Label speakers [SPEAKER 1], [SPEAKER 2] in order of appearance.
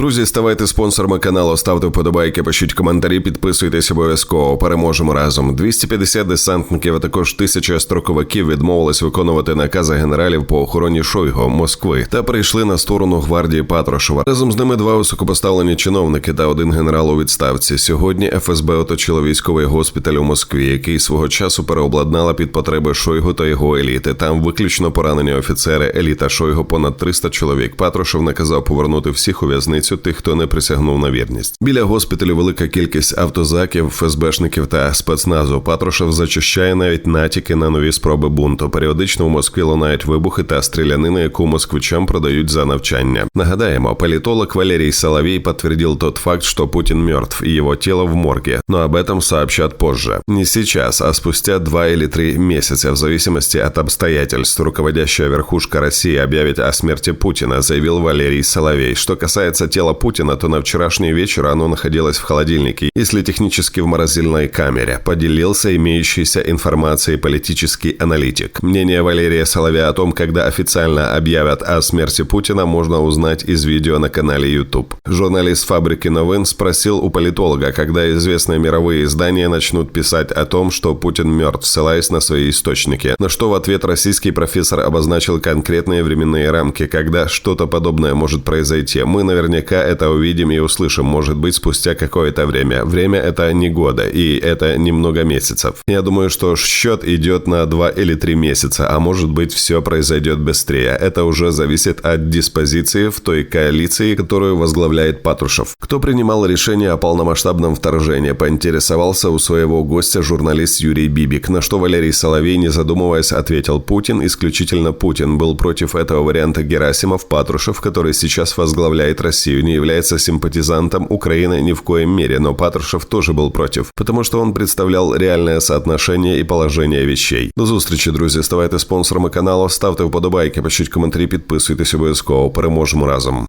[SPEAKER 1] Друзі, ставайте спонсорами каналу, ставте вподобайки, пишіть коментарі, підписуйтесь обов'язково. Переможемо разом. 250 десантників, а також тисяча строковиків відмовились виконувати накази генералів по охороні Шойго, Москви та перейшли на сторону гвардії Патрушева. Разом з ними два високопоставлені чиновники та один генерал у відставці. Сьогодні ФСБ оточило військовий госпіталь у Москві, який свого часу переобладнала під потреби Шойгу та його еліти. Там виключно поранені офіцери, еліта Шойгу понад 300 чоловік. Патрушев наказав повернути всіх у в'язницю тих, хто не присягнув на вірність. Біля госпіталю велика кількість автозаків, ФСБшників та спецназу. Патрушев зачищає навіть натяки на нові спроби бунту. Періодично у Москві лунають вибухи та стрілянини, яку москвичам продають за навчання. Нагадаємо, политолог Валерий Соловей подтвердил тот факт, что Путин мертв и его тело в морге, но об этом сообщат позже. Не сейчас, а спустя два или три месяца, в зависимости от обстоятельств, руководящая верхушка России объявит о смерти Путина, заявил Валерий Соловей. Что касается тела Путина, то на вчерашний вечер оно находилось в холодильнике, если технически в морозильной камере, поделился имеющейся информацией политический аналитик. Мнение Валерия Соловья о том, когда официально объявят о смерти Путина, можно узнать из видео на канале YouTube. Журналист «Фабрики новин» спросил у политолога, когда известные мировые издания начнут писать о том, что Путин мертв, ссылаясь на свои источники. На что в ответ российский профессор обозначил конкретные временные рамки, когда что-то подобное может произойти. Мы наверняка это увидим и услышим, может быть, спустя какое-то время. Время это не года, и это немного месяцев. Я думаю, что счет идет на два или три месяца, а может быть, все произойдет быстрее. Это уже зависит от диспозиции в той коалиции, которую возглавляет Патрушев. Кто принимал решение о полномасштабном вторжении, поинтересовался у своего гостя журналист Юрий Бибик, на что Валерий Соловей, не задумываясь, ответил Путин, исключительно Путин был против этого варианта Герасимов, Патрушев, который сейчас возглавляет Россию, не является симпатизантом Украины ни в коем мере, но Патрушев тоже был против, потому что он представлял реальное соотношение і положення вещей. До зустрічі, друзі. Ставайте спонсорами каналу, ставте вподобайки, пишіть коментарі, підписуйтесь обов'язково. Переможемо разом.